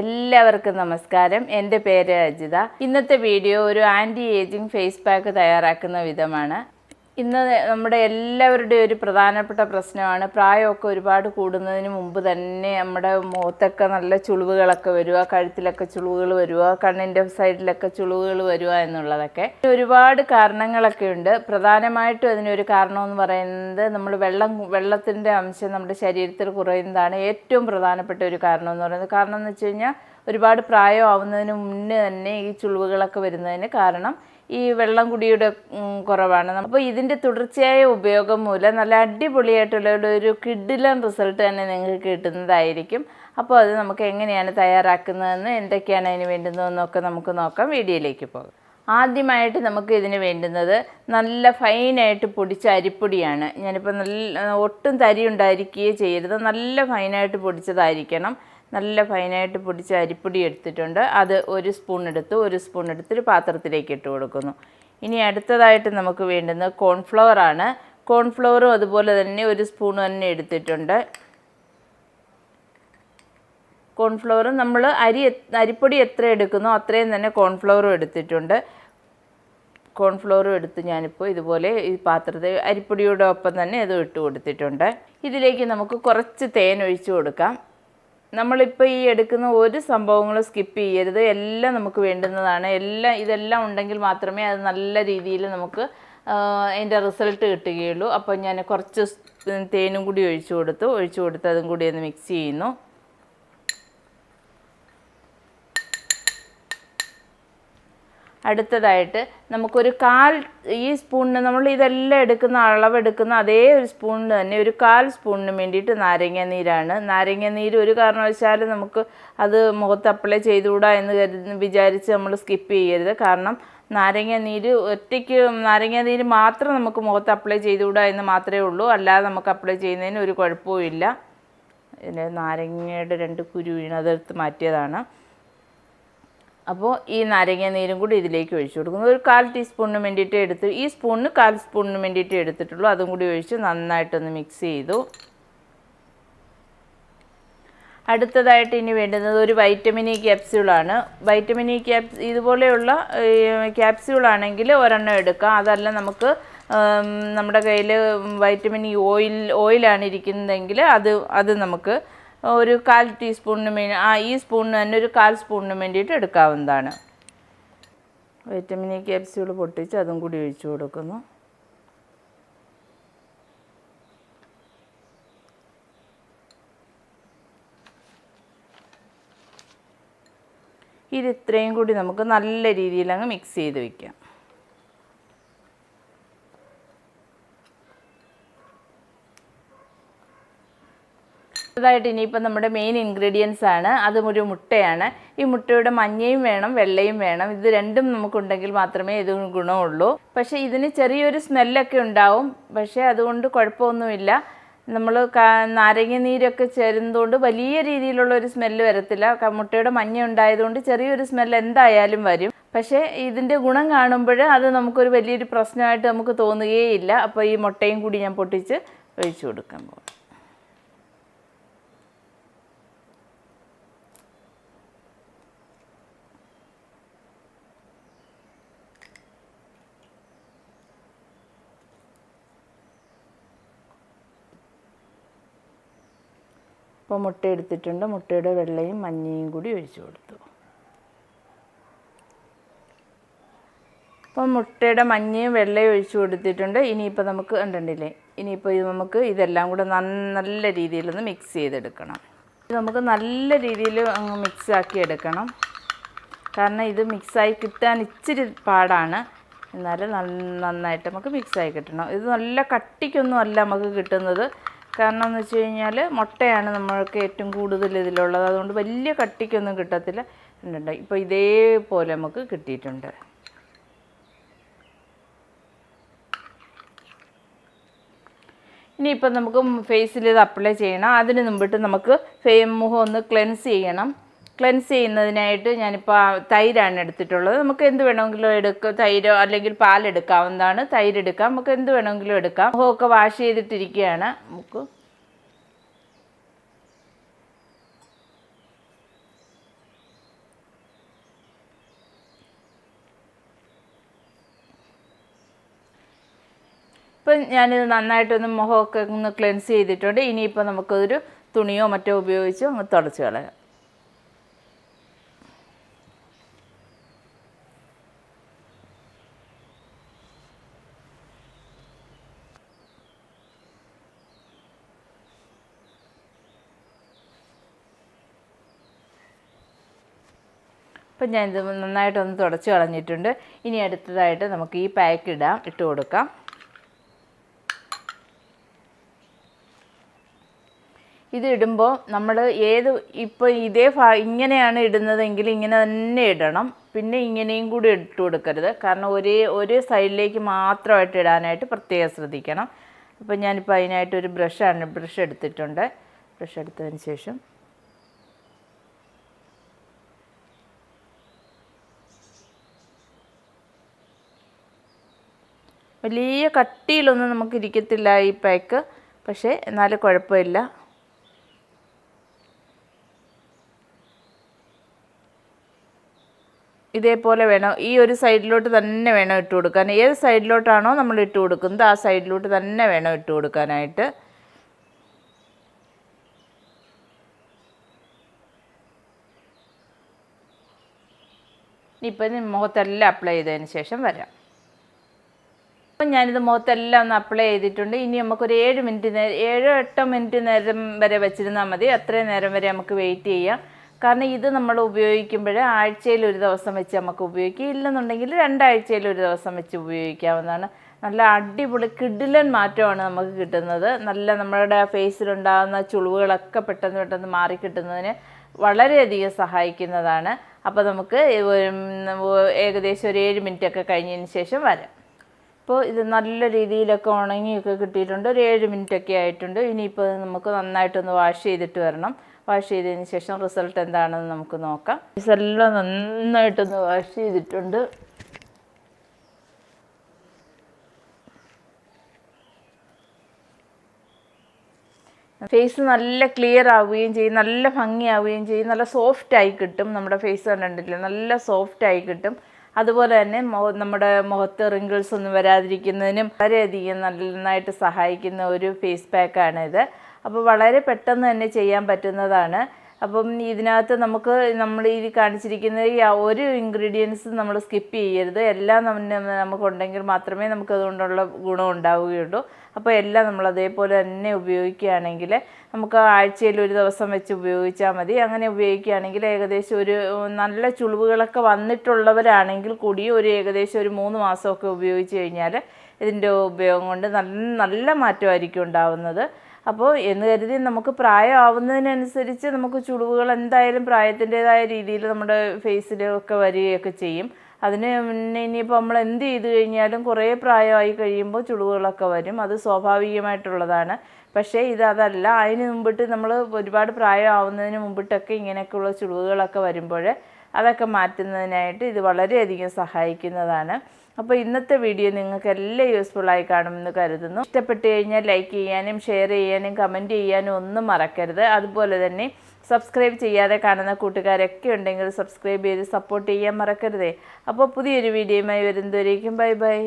എല്ലാവർക്കും നമസ്കാരം. എന്റെ പേര് അജിത. ഇന്നത്തെ വീഡിയോ ഒരു ആന്റി ഏജിങ് ഫേസ് പാക്ക് തയ്യാറാക്കുന്ന വിധമാണ്. ഇന്ന് നമ്മുടെ എല്ലാവരുടെയും ഒരു പ്രധാനപ്പെട്ട പ്രശ്നമാണ്. പ്രായമൊക്കെ ഒരുപാട് കൂടുന്നതിന് മുമ്പ് തന്നെ നമ്മുടെ മുഖത്തൊക്കെ നല്ല ചുളിവുകളൊക്കെ വരിക കഴുത്തിലൊക്കെ ചുളിവുകൾ വരിക കണ്ണിന്റെ സൈഡിലൊക്കെ ചുളിവുകൾ വരിക എന്നുള്ളതൊക്കെ. ഒരുപാട് കാരണങ്ങളൊക്കെ ഉണ്ട്. പ്രധാനമായിട്ടും അതിനൊരു കാരണമെന്ന് പറയുന്നത് നമ്മൾ വെള്ളം വെള്ളത്തിന്റെ അംശം നമ്മുടെ ശരീരത്തിൽ കുറയുന്നതാണ് ഏറ്റവും പ്രധാനപ്പെട്ട ഒരു കാരണം എന്ന് പറയുന്നത്. കാരണം എന്ന് വെച്ച് കഴിഞ്ഞാൽ ഒരുപാട് പ്രായമാവുന്നതിന് മുന്നേ തന്നെ ഈ ചുളിവുകളൊക്കെ വരുന്നതിന് കാരണം ഈ വെള്ളം കുടിയുടെ കുറവാണ്. അപ്പോൾ ഇതിന്റെ തുടർച്ചയായ ഉപയോഗം മൂലം നല്ല അടിപൊളിയായിട്ടുള്ള ഒരു- കിഡിലൻ റിസൾട്ട് തന്നെ നിങ്ങൾക്ക് കിട്ടുന്നതായിരിക്കും. അപ്പോൾ അത് നമുക്ക് എങ്ങനെയാണ് തയ്യാറാക്കുന്നതെന്ന് എന്തൊക്കെയാണ് അതിന് വേണ്ടുന്നതെന്നൊക്കെ നമുക്ക് നോക്കാം. വീഡിയോയിലേക്ക് പോകാം. ആദ്യമായിട്ട് നമുക്ക് ഇതിന് വേണ്ടുന്നത് നല്ല ഫൈനായിട്ട് പൊടിച്ച അരിപ്പൊടിയാണ്. ഞാനിപ്പോൾ നല്ല ഒട്ടും തരി ഉണ്ടായിരിക്കുകയേ ചെയ്യരുത്. നല്ല ഫൈനായിട്ട് പൊടിച്ചതായിരിക്കണം. നല്ല ഫൈനായിട്ട് പൊടിച്ച അരിപ്പൊടി എടുത്തിട്ടുണ്ട്. അത് ഒരു സ്പൂൺ എടുത്ത് ഒരു സ്പൂൺ എടുത്തിട്ട് പാത്രത്തിലേക്ക് ഇട്ട് കൊടുക്കുന്നു. ഇനി അടുത്തതായിട്ട് നമുക്ക് വേണ്ടുന്നത് കോൺഫ്ലവർ ആണ്. കോൺഫ്ലവറും അതുപോലെ തന്നെ ഒരു സ്പൂൺ തന്നെ എടുത്തിട്ടുണ്ട്. കോൺഫ്ലവറും നമ്മൾ അരി അരിപ്പൊടി എത്ര എടുക്കുന്നോ അത്രയും തന്നെ കോൺഫ്ലവറും എടുത്തിട്ടുണ്ട്. കോൺഫ്ലോറും എടുത്ത് ഞാനിപ്പോൾ ഇതുപോലെ ഈ പാത്രത്തിൽ അരിപ്പൊടിയുടെ ഒപ്പം തന്നെ ഇത് ഇട്ട് കൊടുത്തിട്ടുണ്ട്. ഇതിലേക്ക് നമുക്ക് കുറച്ച് തേൻ ഒഴിച്ചു കൊടുക്കാം. നമ്മളിപ്പോൾ ഈ എടുക്കുന്ന ഒരു സംഭവങ്ങളും സ്കിപ്പ് ചെയ്യരുത്. എല്ലാം നമുക്ക് വേണ്ടുന്നതാണ്. എല്ലാം ഇതെല്ലാം ഉണ്ടെങ്കിൽ മാത്രമേ അത് നല്ല രീതിയിൽ നമുക്ക് അതിന്റെ റിസൾട്ട് കിട്ടുകയുള്ളൂ. അപ്പോൾ ഞാൻ കുറച്ച് തേനും കൂടി ഒഴിച്ചു കൊടുത്തു. ഒഴിച്ചു കൊടുത്ത് അതും കൂടി ഒന്ന് മിക്സ് ചെയ്യുന്നു. അടുത്തതായിട്ട് നമുക്കൊരു കാൽ ഈ സ്പൂണിന് നമ്മൾ ഇതെല്ലാം എടുക്കുന്ന അളവെടുക്കുന്ന അതേ ഒരു സ്പൂണിന് തന്നെ ഒരു കാൽ സ്പൂണിന് വേണ്ടിയിട്ട് നാരങ്ങ നീരാണ്. നാരങ്ങ നീര് ഒരു കാരണവശാലും നമുക്ക് അത് മുഖത്ത് അപ്ലൈ ചെയ്തുകൂടാ എന്ന് കരുതി വിചാരിച്ച് നമ്മൾ സ്കിപ്പ് ചെയ്യരുത്. കാരണം നാരങ്ങ നീര് ഒറ്റയ്ക്ക് നാരങ്ങ നീര് മാത്രം നമുക്ക് മുഖത്ത് അപ്ലൈ ചെയ്തുകൂടാ എന്ന് മാത്രമേ ഉള്ളൂ. അല്ലാതെ നമുക്ക് അപ്ലൈ ചെയ്യുന്നതിന് ഒരു കുഴപ്പവും ഇല്ല നാരങ്ങയുടെ രണ്ട് കുരു വീണ് അതെടുത്ത് മാറ്റിയതാണ്. അപ്പോൾ ഈ നാരങ്ങ നീരും കൂടി ഇതിലേക്ക് ഒഴിച്ചു കൊടുക്കുന്നു. ഒരു കാൽ ടീസ്പൂണിന് വേണ്ടിയിട്ട് എടുത്ത് ഈ സ്പൂണിന് കാൽ സ്പൂണിന് വേണ്ടിയിട്ട് എടുത്തിട്ടുള്ളൂ. അതും കൂടി ഒഴിച്ച് നന്നായിട്ടൊന്ന് മിക്സ് ചെയ്തു. അടുത്തതായിട്ട് ഇനി വേണ്ടുന്നത് ഒരു വൈറ്റമിൻ ഇ ക്യാപ്സ്യൂളാണ് വൈറ്റമിൻ ഇ ക്യാപ്സ് ഇതുപോലെയുള്ള ക്യാപ്സ്യൂളാണെങ്കിൽ ഒരെണ്ണം എടുക്കാം. അതല്ല നമുക്ക് നമ്മുടെ കയ്യിൽ വൈറ്റമിൻ ഇ ഓയിൽ ഓയിലാണ് ഇരിക്കുന്നതെങ്കിൽ അത് അത് നമുക്ക് ഒരു കാൽ ടീസ്പൂണിന് ആ ഈ സ്പൂണിന് തന്നെ ഒരു കാൽ സ്പൂണിന് വേണ്ടിയിട്ട് എടുക്കാവുന്നതാണ്. വൈറ്റമിൻ ഇ ക്യാപ്സ്യൂൾ പൊട്ടിച്ച് അതും കൂടി ഒഴിച്ചു കൊടുക്കുന്നു. ഇത് ഇത്രയും കൂടി നമുക്ക് നല്ല രീതിയിൽ അങ്ങ് മിക്സ് ചെയ്ത് വെക്കാം. അടുത്തതായിട്ട് ഇനിയിപ്പോൾ നമ്മുടെ മെയിൻ ഇൻഗ്രീഡിയൻസ് ആണ്. അതും ഒരു മുട്ടയാണ്. ഈ മുട്ടയുടെ മഞ്ഞയും വേണം വെള്ളയും വേണം. ഇത് രണ്ടും നമുക്കുണ്ടെങ്കിൽ മാത്രമേ ഇത് ഗുണമുള്ളൂ. പക്ഷേ ഇതിന് ചെറിയൊരു സ്മെല്ലൊക്കെ ഉണ്ടാവും. പക്ഷേ അതുകൊണ്ട് കുഴപ്പമൊന്നുമില്ല. നമ്മൾ നാരങ്ങ നീരൊക്കെ ചേരുന്നതുകൊണ്ട് വലിയ രീതിയിലുള്ള ഒരു സ്മെല്ല് വരത്തില്ല. മുട്ടയുടെ മഞ്ഞ ഉണ്ടായതുകൊണ്ട് ചെറിയൊരു സ്മെല്ല് എന്തായാലും വരും. പക്ഷേ ഇതിന്റെ ഗുണം കാണുമ്പോൾ അത് നമുക്കൊരു വലിയൊരു പ്രശ്നമായിട്ട് നമുക്ക് തോന്നുകയേ ഇല്ല അപ്പോൾ ഈ മുട്ടയും കൂടി ഞാൻ പൊട്ടിച്ച് ഒഴിച്ചു കൊടുക്കാൻ പോകും അപ്പോൾ മുട്ട എടുത്തിട്ടുണ്ട്. മുട്ടയുടെ വെള്ളയും മഞ്ഞയും കൂടി ഒഴിച്ചു കൊടുത്തു. അപ്പോൾ മുട്ടയുടെ മഞ്ഞയും വെള്ളയും ഒഴിച്ചു കൊടുത്തിട്ടുണ്ട്. ഇനിയിപ്പോൾ നമുക്ക് കണ്ടിട്ടില്ലേ? ഇനിയിപ്പോൾ ഇത് നമുക്ക് ഇതെല്ലാം കൂടെ നല്ല രീതിയിലൊന്ന് മിക്സ് ചെയ്തെടുക്കണം. ഇത് നമുക്ക് നല്ല രീതിയിൽ അങ്ങ് മിക്സ് ആക്കി എടുക്കണം. കാരണം ഇത് മിക്സായി കിട്ടാൻ ഇച്ചിരി പാടാണ്. എന്നാലും നന്ന- നന്നായിട്ട് നമുക്ക് മിക്സായി കിട്ടണം. ഇത് നല്ല കട്ടിക്കൊന്നും അല്ല നമുക്ക് കിട്ടുന്നത്. കാരണം എന്ന് വെച്ച് കഴിഞ്ഞാൽ മുട്ടയാണ് നമ്മൾക്ക് ഏറ്റവും കൂടുതൽ ഇതിലുള്ളത്. അതുകൊണ്ട് വലിയ കട്ടിക്കൊന്നും കിട്ടത്തില്ല. ഉണ്ട് ഇപ്പോൾ ഇതേപോലെ നമുക്ക് കിട്ടിയിട്ടുണ്ട്. ഇനിയിപ്പോൾ നമുക്ക് ഫേസിൽ ഇത് അപ്ലൈ ചെയ്യണം. അതിന് മുമ്പിട്ട് നമുക്ക് ഫേ മുഖം ഒന്ന് ക്ലെൻസ് ചെയ്യണം. ക്ലെൻസ് ചെയ്യുന്നതിനായിട്ട് ഞാനിപ്പോൾ തൈരാണ് എടുത്തിട്ടുള്ളത്. നമുക്ക് എന്ത് വേണമെങ്കിലും എടുക്കാം തൈരോ അല്ലെങ്കിൽ പാലെടുക്കാവുന്നതാണ് തൈരെടുക്കാം നമുക്ക് എന്ത് വേണമെങ്കിലും എടുക്കാം. മുഖമൊക്കെ വാഷ് ചെയ്തിട്ടിരിക്കുകയാണ് നമുക്ക് ഇപ്പം ഞാനിത് നന്നായിട്ടൊന്ന് മുഖമൊക്കെ ഒന്ന് ക്ലെൻസ് ചെയ്തിട്ടുണ്ട്. ഇനിയിപ്പോൾ നമുക്കതൊരു തുണിയോ മറ്റോ ഉപയോഗിച്ച് അങ്ങ് തുടച്ച് കളയാം. അപ്പം ഞാൻ ഇത് നന്നായിട്ടൊന്ന് തുടച്ച് കളഞ്ഞിട്ടുണ്ട്. ഇനി അടുത്തതായിട്ട് നമുക്ക് ഈ പാക്ക് ഇടാം. ഇട്ട് കൊടുക്കാം. ഇത് ഇടുമ്പോൾ നമ്മൾ ഏത് ഇപ്പോൾ ഇതേ ഭാ ഇങ്ങനെയാണ് ഇടുന്നതെങ്കിൽ ഇങ്ങനെ തന്നെ ഇടണം. പിന്നെ ഇങ്ങനെയും കൂടി ഇട്ട് കൊടുക്കരുത്. കാരണം ഒരേ ഒരേ സൈഡിലേക്ക് മാത്രമായിട്ട് ഇടാനായിട്ട് പ്രത്യേകം ശ്രദ്ധിക്കണം. അപ്പോൾ ഞാനിപ്പോൾ അതിനായിട്ടൊരു ബ്രഷാണ് ബ്രഷ് എടുത്തിട്ടുണ്ട്. ബ്രഷ് എടുത്തതിന് ശേഷം വലിയ കട്ടിയിലൊന്നും നമുക്ക് ഇരിക്കത്തില്ല ഈ പാക്ക് പക്ഷേ എന്നാലും കുഴപ്പമില്ല. ഇതേപോലെ വേണം. ഈ ഒരു സൈഡിലോട്ട് തന്നെ വേണം ഇട്ട് കൊടുക്കാൻ. ഏത് സൈഡിലോട്ടാണോ നമ്മൾ ഇട്ട് കൊടുക്കുന്നത് ആ സൈഡിലോട്ട് തന്നെ വേണം ഇട്ട് കൊടുക്കാനായിട്ട്. ഇപ്പം മുഖത്തെല്ലാം അപ്ലൈ ചെയ്തതിന് ശേഷം വരാം. അപ്പം ഞാനിത് മുഖത്തെല്ലാം ഒന്ന് അപ്ലൈ ചെയ്തിട്ടുണ്ട്. ഇനി നമുക്കൊരു ഏഴ് മിനിറ്റ് നേരം ഏഴോ എട്ടോ മിനിറ്റ് നേരം വരെ വെച്ചിരുന്നാൽ മതി. അത്രയും നേരം വരെ നമുക്ക് വെയിറ്റ് ചെയ്യാം. കാരണം ഇത് നമ്മൾ ഉപയോഗിക്കുമ്പോൾ ആഴ്ചയിൽ ഒരു ദിവസം വെച്ച് നമുക്ക് ഉപയോഗിക്കാം. ഇല്ലെന്നുണ്ടെങ്കിൽ രണ്ടാഴ്ചയിൽ ഒരു ദിവസം വെച്ച് ഉപയോഗിക്കാവുന്നതാണ്. നല്ല അടിപൊളി കിഡിലൻ മാറ്റമാണ് നമുക്ക് കിട്ടുന്നത്. നല്ല നമ്മുടെ ഫേസിലുണ്ടാകുന്ന ചുളിവുകളൊക്കെ പെട്ടെന്ന് പെട്ടെന്ന് മാറി കിട്ടുന്നതിന് വളരെയധികം സഹായിക്കുന്നതാണ്. അപ്പോൾ നമുക്ക് ഏകദേശം ഒരു ഏഴ് മിനിറ്റൊക്കെ കഴിഞ്ഞതിന് ശേഷം വരാം. ഇപ്പോൾ ഇത് നല്ല രീതിയിലൊക്കെ ഉണങ്ങിയൊക്കെ കിട്ടിയിട്ടുണ്ട്. ഒരു ഏഴ് മിനിറ്റൊക്കെ ആയിട്ടുണ്ട്. ഇനിയിപ്പോൾ നമുക്ക് നന്നായിട്ടൊന്ന് വാഷ് ചെയ്തിട്ട് വരണം. വാഷ് ചെയ്തതിന് ശേഷം റിസൾട്ട് എന്താണെന്ന് നമുക്ക് നോക്കാം. ഇതെല്ലാം നന്നായിട്ടൊന്ന് വാഷ് ചെയ്തിട്ടുണ്ട്. ഫേസ് നല്ല ക്ലിയർ ആവുകയും ചെയ്യും. നല്ല ഭംഗിയാവുകയും ചെയ്യും. നല്ല സോഫ്റ്റ് ആയി കിട്ടും. നമ്മുടെ ഫേസ് കണ്ടിട്ടില്ല? നല്ല സോഫ്റ്റ് ആയി കിട്ടും. അതുപോലെ തന്നെ നമ്മുടെ മുഖത്ത് റിങ്കിൾസ് ഒന്നും വരാതിരിക്കുന്നതിനും വളരെയധികം നന്നായിട്ട് സഹായിക്കുന്ന ഒരു ഫേസ് പാക്കാണ് ഇത് അപ്പോൾ വളരെ പെട്ടെന്ന് തന്നെ ചെയ്യാൻ പറ്റുന്നതാണ്. അപ്പം ഇതിനകത്ത് നമുക്ക് നമ്മൾ ഈ കാണിച്ചിരിക്കുന്ന ഈ ഒരു ഇൻഗ്രീഡിയൻസ് നമ്മൾ സ്കിപ്പ് ചെയ്യരുത്. എല്ലാം നമുക്കുണ്ടെങ്കിൽ മാത്രമേ നമുക്ക് അതുകൊണ്ടുള്ള ഗുണം ഉണ്ടാവുകയുള്ളൂ. അപ്പോൾ എല്ലാം നമ്മൾ അതേപോലെ തന്നെ ഉപയോഗിക്കുകയാണെങ്കിൽ നമുക്ക് ആഴ്ചയിൽ ഒരു ദിവസം വെച്ച് ഉപയോഗിച്ചാൽ മതി. അങ്ങനെ ഉപയോഗിക്കുകയാണെങ്കിൽ ഏകദേശം ഒരു നല്ല ചുളിവുകളൊക്കെ വന്നിട്ടുള്ളവരാണെങ്കിൽ കൂടി ഒരു ഏകദേശം ഒരു മൂന്ന് മാസമൊക്കെ ഉപയോഗിച്ച് കഴിഞ്ഞാൽ ഇതിന്റെ ഉപയോഗം കൊണ്ട് നല്ല നല്ല മാറ്റമായിരിക്കും ഉണ്ടാവുന്നത്. അപ്പോൾ എന്ന് കരുതി നമുക്ക് പ്രായമാവുന്നതിനനുസരിച്ച് നമുക്ക് ചുളിവുകൾ എന്തായാലും പ്രായത്തിന്റെതായ രീതിയിൽ നമ്മുടെ ഫേസിലൊക്കെ വരികയൊക്കെ ചെയ്യും. അതിന് മുന്നേ ഇനിയിപ്പോൾ നമ്മൾ എന്ത് ചെയ്ത് കഴിഞ്ഞാലും കുറേ പ്രായമായി കഴിയുമ്പോൾ ചുളിവുകളൊക്കെ വരും. അത് സ്വാഭാവികമായിട്ടുള്ളതാണ്. പക്ഷേ ഇത് അതല്ല. അതിന് മുമ്പിട്ട് നമ്മൾ ഒരുപാട് പ്രായമാവുന്നതിന് മുമ്പിട്ടൊക്കെ ഇങ്ങനെയൊക്കെയുള്ള ചുളിവുകളൊക്കെ വരുമ്പോൾ അതൊക്കെ മാറ്റുന്നതിനായിട്ട് ഇത് വളരെയധികം സഹായിക്കുന്നതാണ്. അപ്പോൾ ഇന്നത്തെ വീഡിയോ നിങ്ങൾക്ക് എല്ലാം യൂസ്ഫുള്ളായി കാണുമെന്ന് കരുതുന്നു. ഇഷ്ടപ്പെട്ട് കഴിഞ്ഞാൽ ലൈക്ക് ചെയ്യാനും ഷെയർ ചെയ്യാനും കമന്റ് ചെയ്യാനും ഒന്നും മറക്കരുത്. അതുപോലെ തന്നെ സബ്സ്ക്രൈബ് ചെയ്യാതെ കാണുന്ന കൂട്ടുകാരൊക്കെ ഉണ്ടെങ്കിൽ സബ്സ്ക്രൈബ് ചെയ്ത് സപ്പോർട്ട് ചെയ്യാൻ മറക്കരുതേ. അപ്പോൾ പുതിയൊരു വീഡിയോയുമായി വരുന്നതുവരേക്കും. Bye bye